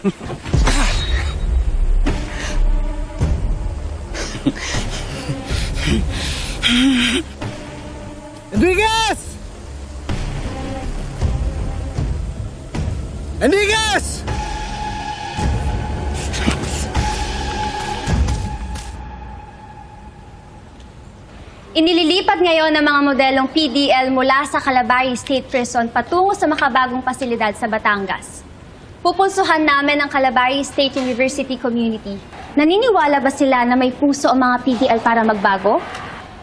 Enriquez! Enriquez! Inililipat ngayon ng mga modelong PDL mula sa Calabari State Prison patungo sa makabagong pasilidad sa Batangas. Pupulsuhan namin ang Calabari State University community. Naniniwala ba sila na may puso ang mga PDL para magbago?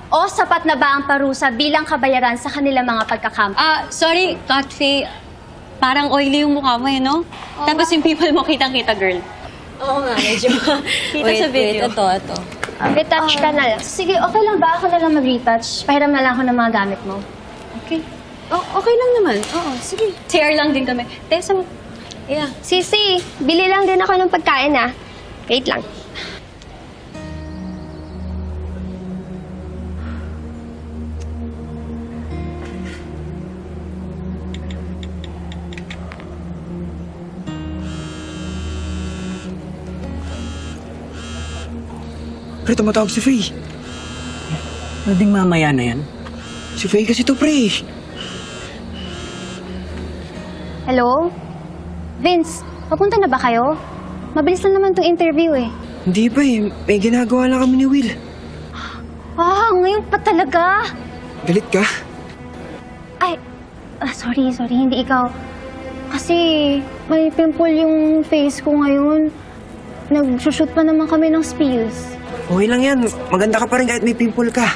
O sapat na ba ang parusa bilang kabayaran sa kanilang mga pagkakampi? Ah, sorry, Godfrey. Parang oily yung mukha mo eh, no? Tapos yung people mo kitang-kita, girl. Oo nga, medyo. Kita wait, sa video. Wait, ito, ito. Retouch ka na lang. Sige, okay lang ba? Ako na lang mag-retouch. Pahiram na lang ako ng mga gamit mo. Okay. Oh, okay lang naman. Oo, sige. Tear lang din kami. Tessa, Yeah. Sisi, bili lang din ako ng pagkain ah. Wait lang. Pre, tumatawag si Faye. Ano ding mamaya na yan? Si Faye kasi to, pre. Hello? Vince, papunta na ba kayo? Mabilis lang naman tong interview eh. Hindi pa eh. May ginagawa lang kami ni Will. Ah, ngayon pa talaga? Galit ka? Ay, ah, sorry, sorry, hindi ikaw. Kasi may pimple yung face ko ngayon. Nag-shoot pa naman kami ng spills. Okay lang yan. Maganda ka pa rin kahit may pimple ka.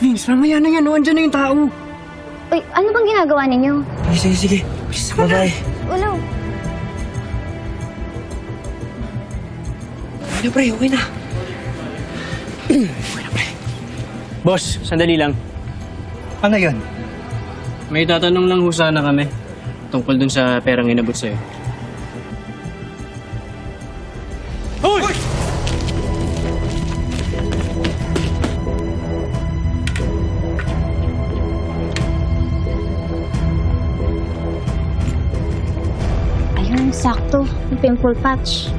Vince, mamaya na yan. O, andyan na yung tao. Uy, ano bang ginagawa ninyo? Sige, sige, sige. Bye-bye. Wala. Ano, pre? Okay na. Boss, sandali lang. Ano yun? May tatanong lang ho sana kami. Tungkol dun sa perang inabot sa'yo. Hoy! Ayun, sakto. Yung pimple patch.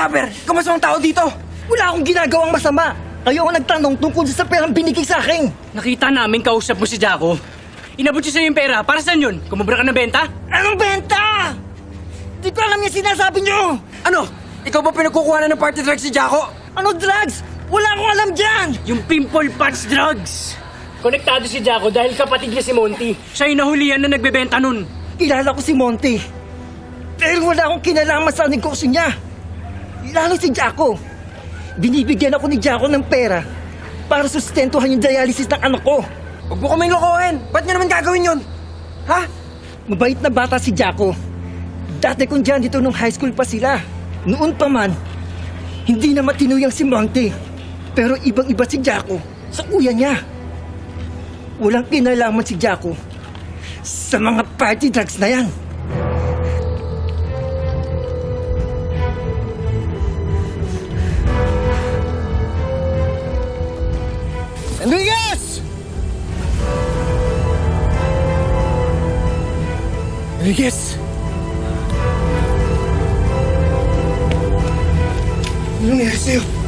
Kuldaper? Ikaw masamang tao dito. Wala akong ginagawang masama. Kayo ang nagtanong tungkol sa perang binigay sa akin. Nakita namin kausap mo si Jaco. Inabot siya sa'yo yung pera. Para saan yun? Kumubra ka ng benta? Anong benta? Di ko alam yung sinasabi nyo. Ano? Ikaw ba pinagkukuha na ng party drugs si Jaco? Ano drugs? Wala akong alam dyan. Yung pimple patch drugs! Konektado si Jaco dahil kapatid niya si Monty. Siya yung nahulihan na nagbebenta nun. Kilala ko si Monty. Pero wala akong kinalaman sa negosyo niya. Lalo si Jaco. Binibigyan ako ni Jaco ng pera para sustentuhan yung dialysis ng anak ko. Huwag mo kaming lokohin. Ba't niya naman gagawin yun? Ha? Mabait na bata si Jaco. Dati kong dyan dito nung high school pa sila. Noon pa man, hindi na matinuyang si Monty. Pero ibang-iba si Jaco sa kuya niya. Walang kinalaman si Jaco sa mga party drugs na yan. Enriquez! Enriquez! Ano nangyari?